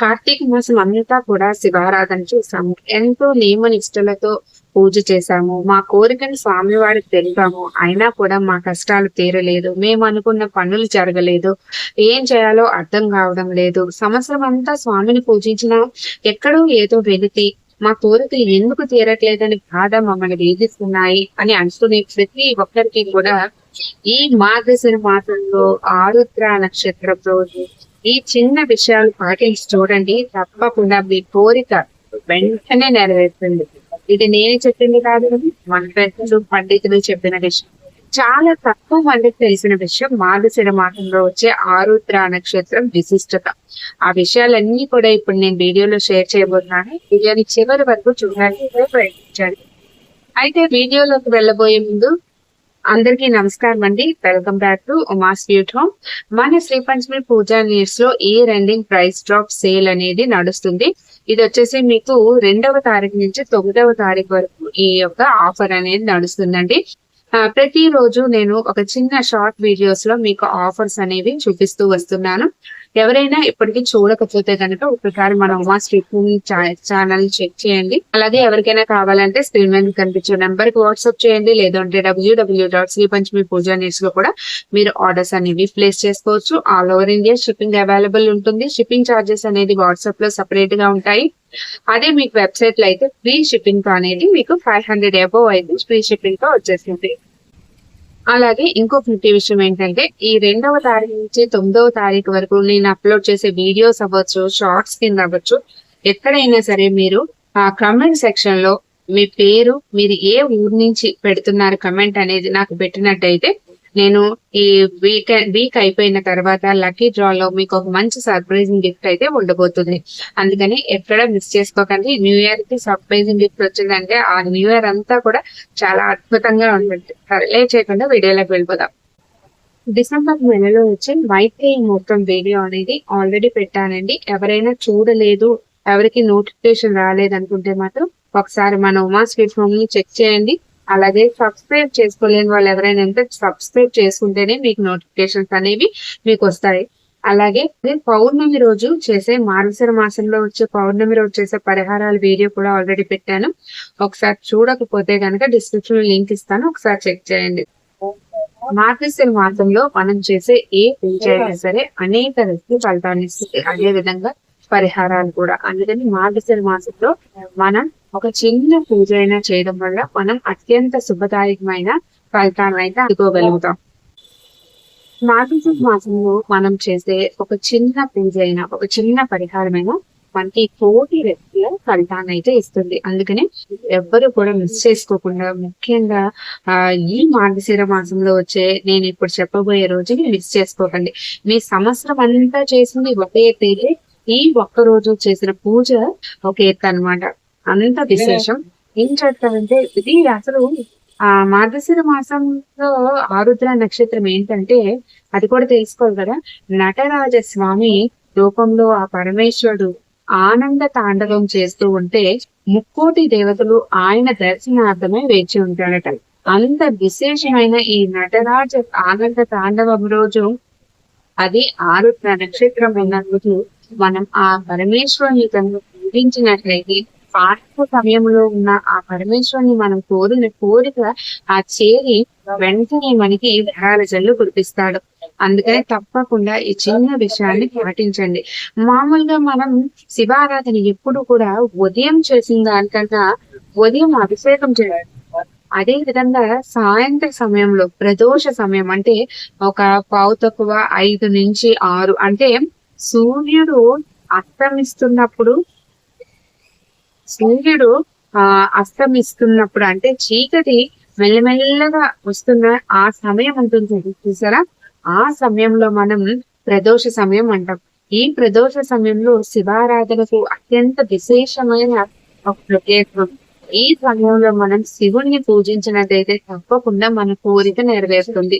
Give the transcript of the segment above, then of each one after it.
కార్తీక మాసం అంతా కూడా శివారాధన చేశాము ఎంతో నియమ నిష్ఠలతో పూజ చేశాము. మా కోరికను స్వామివారికి తెలిపాము. అయినా కూడా మా కష్టాలు తీరలేదు. మేము అనుకున్న పనులు జరగలేదు. ఏం చేయాలో అర్థం కావడం లేదు. సంవత్సరం అంతా స్వామిని పూజించినా ఎక్కడో ఏదో వెలితి మా కోరికలు ఎందుకు తీరట్లేదని బాధ మమ్మల్ని వేధిస్తున్నాయి అని అనుకునే ప్రతి ఒక్కరికి కూడా ఈ మార్గశిర మాసంలో ఆరుద్ర నక్షత్రం రోజు ఈ చిన్న విషయాలు పాటించి చూడండి తప్పకుండా మీ కోరిక వెంటనే నెరవేరుతుంది. ఇది నేను చెప్పింది కాదు మన పెద్దలు పండితులు చెప్పిన విషయం. చాలా తక్కువ మందికి తెలిసిన విషయం మార్గశిర మాసంలో వచ్చే ఆరుద్ర నక్షత్రం విశిష్టత. ఆ విషయాలన్నీ కూడా ఇప్పుడు నేను వీడియోలో షేర్ చేయబోతున్నాను. వీడియోని చివరి వరకు చూడడానికి ప్రయత్నించండి. అయితే వీడియోలోకి వెళ్ళబోయే ముందు అందరికీ నమస్కారం అండి. Welcome back to Uma's beauty home మన శ్రీ పంచమి పూజా నీడ్స్లో ఈ రెండింగ్ ప్రైస్ డ్రాప్ సేల్ అనేది నడుస్తుంది. ఇది వచ్చేసి మీకు రెండవ తారీఖు నుంచి తొమ్మిదవ తారీఖు వరకు ఈ యొక్క ఆఫర్ అనేది నడుస్తుందండి. ప్రతిరోజు నేను ఒక చిన్న షార్ట్ వీడియోస్లో మీకు ఆఫర్స్ అనేవి చూపిస్తూ వస్తున్నాను. ఎవరైనా ఇప్పటికీ చూడకపోతే కనుక ఒకసారి మన ఉమా స్ట్రీట్ ఛానల్ చెక్ చేయండి. అలాగే ఎవరికైనా కావాలంటే స్క్రీన్ మీద కనిపించే నెంబర్కి వాట్సాప్ చేయండి. లేదంటే W W dot Shri Panchami Pooja నేట్స్లో కూడా మీరు ఆర్డర్స్ అనేవి ప్లేస్ చేసుకోవచ్చు. All over India shipping available ఉంటుంది. షిప్పింగ్ చార్జెస్ అనేది వాట్సాప్లో సపరేట్గా ఉంటాయి. అదే మీకు వెబ్సైట్లో అయితే ఫ్రీ షిప్పింగ్తో అనేది మీకు ఫైవ్ హండ్రెడ్ అబోవ్ అయితే ఫ్రీ షిప్పింగ్తో వచ్చేసింది అలాగే ఇంకో ఫిఫ్టీ విషయం ఏంటంటే ఈ రెండవ తారీఖు నుంచి తొమ్మిదవ తారీఖు వరకు నేను అప్లోడ్ చేసే వీడియోస్ అవ్వచ్చు షార్ట్స్ కింద అవ్వచ్చు ఎక్కడైనా సరే మీరు ఆ కమెంట్ సెక్షన్లో మీ పేరు మీరు ఏ ఊరు నుంచి పెడుతున్నారు కమెంట్ అనేది నాకు పెట్టినట్టయితే నేను ఈ వీక్ వీక్ అయిపోయిన తర్వాత లక్కీ డ్రాలో మీకు ఒక మంచి సర్ప్రైజింగ్ గిఫ్ట్ అయితే ఉండబోతుంది. అందుకని ఎక్కడ మిస్ చేసుకోకండి. న్యూ ఇయర్కి సర్ప్రైజింగ్ గిఫ్ట్ వచ్చిందంటే ఆ న్యూ ఇయర్ అంతా కూడా చాలా అద్భుతంగా ఉంటుంది లే చేయకుండా వీడియోలోకి వెళ్ళిపోదాం. డిసెంబర్ నెలలో వచ్చి మైత్రి మొత్తం వీడియో అనేది ఆల్రెడీ పెట్టానండి. ఎవరైనా చూడలేదు ఎవరికి నోటిఫికేషన్ రాలేదు అనుకుంటే మాత్రం ఒకసారి మన ఉమా స్వీట్ హోమ్ని చెక్ చేయండి. అలాగే సబ్స్క్రైబ్ చేసుకోలేని వాళ్ళు ఎవరైనా ఉంటే సబ్స్క్రైబ్ చేసుకుంటేనే మీకు నోటిఫికేషన్స్ అనేవి మీకు వస్తాయి. అలాగే పౌర్ణమి రోజు చేసే మారుసర మాసంలో వచ్చే పౌర్ణమి రోజు చేసే పరిహారాల వీడియో కూడా ఆల్రెడీ పెట్టాను. ఒకసారి చూడకపోతే కనుక డిస్క్రిప్షన్లో లింక్ ఇస్తాను. ఒకసారి చెక్ చేయండి. మార్గశిర మాసంలో మనం చేసే ఏ పూజ అయినా సరే అనేక రెస్కి ఫలితాన్ని ఇస్తుంది అదే విధంగా పరిహారాలు కూడా. అందుకని మార్గశిర మాసంలో మనం ఒక చిన్న పూజ అయినా చేయడం వల్ల మనం అత్యంత శుభదాయకమైన ఫలితాలను అయితే అందుకోగలుగుతాం. మార్గశిర మాసంలో మనం చేసే ఒక చిన్న పూజ అయినా ఒక చిన్న పరిహారమైనా మనకి కోటి రెట్ల ఫలితాన్ని అయితే ఇస్తుంది. అందుకని ఎవ్వరు కూడా మిస్ చేసుకోకుండా ముఖ్యంగా ఆ ఈ మార్గశిర మాసంలో వచ్చే నేను ఇప్పుడు చెప్పబోయే రోజుని మిస్ చేసుకోకండి. మీ సంవత్సరం అంతా చేసింది ఒకే తేదీ ఈ ఒక్క రోజు చేసిన పూజ ఒక ఎత్తు అనమాట అంత విశేషం ఏం చెప్తానంటే ఇది అసలు ఆ మార్గశిర మాసంలో ఆరుద్ర నక్షత్రం ఏంటంటే అది కూడా తెలుసుకోవాలి కదా. నటరాజ స్వామి రూపంలో ఆ పరమేశ్వరుడు ఆనంద తాండవం చేస్తూ ఉంటే ముక్కోటి దేవతలు ఆయన దర్శనార్థమై వేచి ఉంటాడట అంత విశేషమైన ఈ నటరాజ ఆనంద తాండవం రోజు అది ఆరుద్ర నక్షత్రం ఉన్న రోజు మనం ఆ పరమేశ్వరుని కనుక పూజించినట్లయితే పాఠక సమయంలో ఉన్న ఆ పరమేశ్వరుని మనం కోరిన కోరిక ఆ చేరి వెంటనే మనకి ధరాల జల్లు కురిపిస్తాడు. అందుకని తప్పకుండా ఈ చిన్న విషయాన్ని పాటించండి. మామూలుగా మనం శివారాధన ఎప్పుడు కూడా ఉదయం చేసిన దానికన్నా ఉదయం అభిషేకం చేయాలి. అదే విధంగా సాయంత్ర సమయంలో ప్రదోష సమయం అంటే ఒక పావు తక్కువ ఐదు నుంచి ఆరు అంటే సూర్యుడు అస్తమిస్తున్నప్పుడు సూర్యుడు ఆ అస్తమిస్తున్నప్పుడు అంటే చీకటి మెల్లమెల్లగా వస్తున్న ఆ సమయం ఉంటుంది. చూసారా? ఆ సమయంలో మనం ప్రదోష సమయం అంటాం. ఈ ప్రదోష సమయంలో శివారాధనకు అత్యంత విశేషమైన ఒక ప్రత్యేకం ఈ సమయంలో మనం శివుణ్ణి పూజించినట్లయితే తప్పకుండా మన కోరిక నెరవేరుతుంది.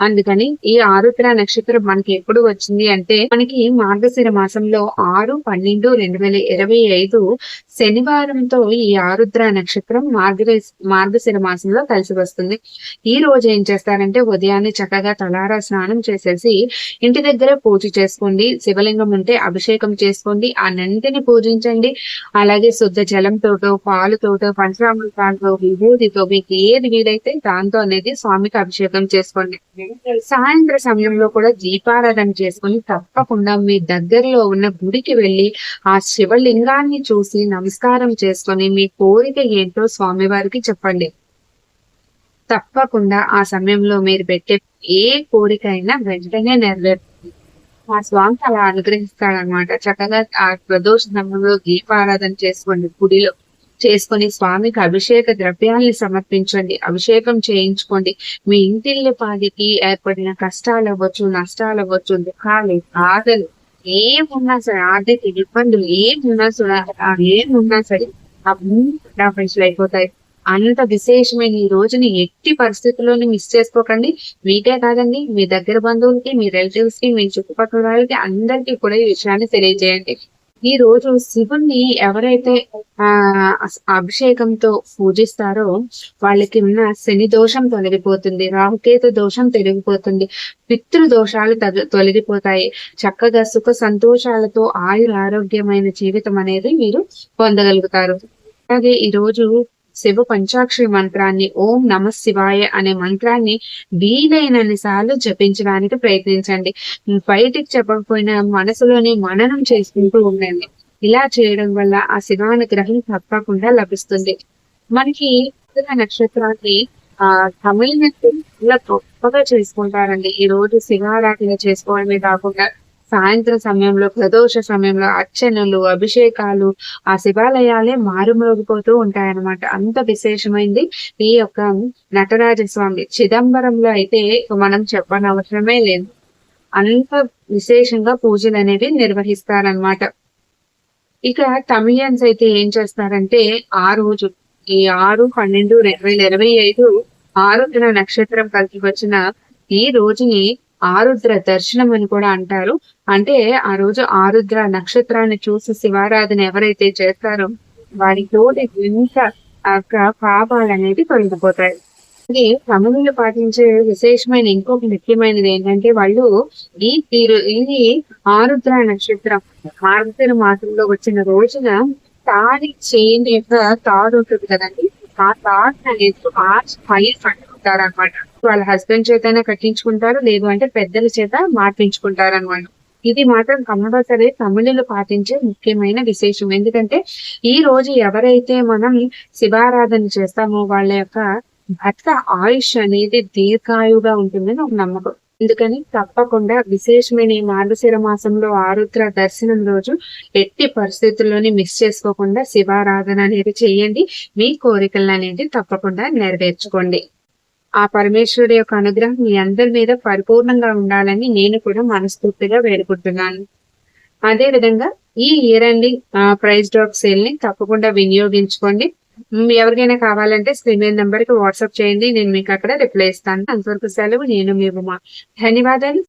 అందుకని ఈ ఆరుద్ర నక్షత్రం మనకి ఎప్పుడు వచ్చింది అంటే మనకి మార్గశిర మాసంలో ఆరు పన్నెండు రెండు వేల ఇరవై ఐదు శనివారంతో ఈ ఆరుద్ర నక్షత్రం మార్గ మార్గశిర మాసంలో కలిసి వస్తుంది. ఈ రోజు ఏం చేస్తారంటే ఉదయాన్నే చక్కగా తలారా స్నానం చేసేసి ఇంటి దగ్గర పూజ చేసుకోండి శివలింగం ఉంటే అభిషేకం చేసుకోండి ఆ నందిని పూజించండి. అలాగే శుద్ధ జలంతోటో పాలుతోటో పంచరామృతాలతో విభూతితో మీకు ఏది వీలైతే దాంతో అనేది స్వామికి అభిషేకం చేసుకోండి. సాయంత్ర సమయంలో కూడా దీపారాధన చేసుకుని తప్పకుండా మీ దగ్గరలో ఉన్న గుడికి వెళ్ళి ఆ శివలింగాన్ని చూసి నమస్కారం చేసుకొని మీ కోరిక ఏంటో స్వామివారికి చెప్పండి. తప్పకుండా ఆ సమయంలో మీరు పెట్టే ఏ కోరిక అయినా వెంటనే నెరవేరుతుంది. ఆ స్వామి అలా అనుగ్రహిస్తాడనమాట చక్కగా ఆ ప్రదోష సమయంలో దీపారాధన చేసుకోండి గుడిలో. చేసుకొని స్వామికి అభిషేక ద్రవ్యాల్ని సమర్పించండి. అభిషేకం చేయించుకోండి. మీ ఇంటిల్లి పాదికి ఏర్పడిన కష్టాలు అవ్వచ్చు నష్టాలు అవ్వచ్చు దుఃఖాలు బాధలు ఏమున్నా సరే ఆర్థిక ఇబ్బందులు ఏమున్నా సరే ఏమున్నా సరే అవన్నీ అయిపోతాయి. అంత విశేషమైన ఈ రోజుని ఎట్టి పరిస్థితుల్లోని మిస్ చేసుకోకండి. మీకే కాదండి మీ దగ్గర బంధువులకి మీ రిలేటివ్స్కి మీ చుట్టుపక్కల వాళ్ళకి అందరికీ కూడా ఈ విషయాన్ని తెలియజేయండి. ఈ రోజు శివుణ్ణి ఎవరైతే ఆ అభిషేకంతో పూజిస్తారో వాళ్ళకి ఉన్న శని దోషం తొలగిపోతుంది రాహుకేతు దోషం తొలగిపోతుంది పితృ దోషాలు తొలగిపోతాయి. చక్కగా సుఖ సంతోషాలతో ఆయుర ఆరోగ్యమైన జీవితం అనేది మీరు పొందగలుగుతారు. అలాగే ఈ రోజు శివ పంచాక్షరి మంత్రాన్ని ఓం నమ శివాయ అనే మంత్రాన్ని వీలైనన్ని సార్లు జపించడానికి ప్రయత్నించండి. బయటికి చెప్పకపోయినా మనసులోనే మననం చేసుకుంటూ ఉండండి. ఇలా చేయడం వల్ల ఆ శివానుగ్రహం తప్పకుండా లభిస్తుంది. మనకి నక్షత్రాన్ని ఆ తమిళ గొప్పగా చేసుకుంటారండి. ఈ రోజు శివారాధన చేసుకోవడమే కాకుండా సాయంత్రం సమయంలో ప్రదోష సమయంలో అర్చనలు అభిషేకాలు ఆ శివాలయాలే మారుమోగిపోతూ ఉంటాయన్నమాట. అంత విశేషమైంది ఈ యొక్క నటరాజ స్వామి చిదంబరంలో అయితే మనం చెప్పనవసరమే లేదు. అంత విశేషంగా పూజలు అనేవి నిర్వహిస్తారనమాట ఇక తమిళన్స్ అయితే ఏం చేస్తారంటే ఆ రోజు ఈ ఆరు పన్నెండు రెండు వేల ఇరవై ఐదు ఆరుద్ర నక్షత్రం కలిసి వచ్చిన ఈ రోజుని ఆరుద్ర దర్శనం అని కూడా అంటారు. అంటే ఆ రోజు ఆరుద్ర నక్షత్రాన్ని చూసి శివారాధన ఎవరైతే చేస్తారో వారి తోటి ఎంత పాపాలు అనేది తొలగిపోతాయి. ఇది తమిళులు పాటించే విశేషమైన ఇంకొక ముఖ్యమైనది ఏంటంటే వాళ్ళు ఈ తీరు ఇది ఆరుద్ర నక్షత్రం మార్గశిర మాసంలో వచ్చిన రోజున తాడి చేయండి యొక్క తాడు ఉంటుంది కదండి. ఆ తాడు అనేది మార్చి ఫైవ్ పట్టుకుంటారు అనమాట వాళ్ళ హస్బెండ్ చేతనే కట్టించుకుంటారు లేదు అంటే పెద్దల చేత మార్పించుకుంటారు అనమాట ఇది మాత్రం కంపల్సరీ తమిళులు పాటించే ముఖ్యమైన విశేషం. ఎందుకంటే ఈ రోజు ఎవరైతే మనం శివారాధన చేస్తామో వాళ్ళ యొక్క భర్త ఆయుష్ అనేది దీర్ఘాయుగా ఉంటుందని ఒక నమ్మకం. ఎందుకని తప్పకుండా విశేషమైన ఈ మార్గశిర మాసంలో ఆరుద్ర దర్శనం రోజు ఎట్టి పరిస్థితుల్లోని మిస్ చేసుకోకుండా శివారాధన అనేది చేయండి. మీ కోరికలు అనేది తప్పకుండా నెరవేర్చుకోండి. ఆ పరమేశ్వరుడు యొక్క అనుగ్రహం మీ అందరి మీద పరిపూర్ణంగా ఉండాలని నేను కూడా మనస్ఫూర్తిగా వేడుకుంటున్నాను. అదే విధంగా ఈ ఇయర్ ఎండింగ్ ప్రైజ్ డ్రాప్ సేల్ని తప్పకుండా వినియోగించుకోండి. ఎవరికైనా కావాలంటే స్క్రీన్ మీద నెంబర్కి వాట్సాప్ చేయండి నేను మీకు అక్కడ రిప్లై ఇస్తాను. అంతవరకు సెలవు నేను మీ ధన్యవాదాలు.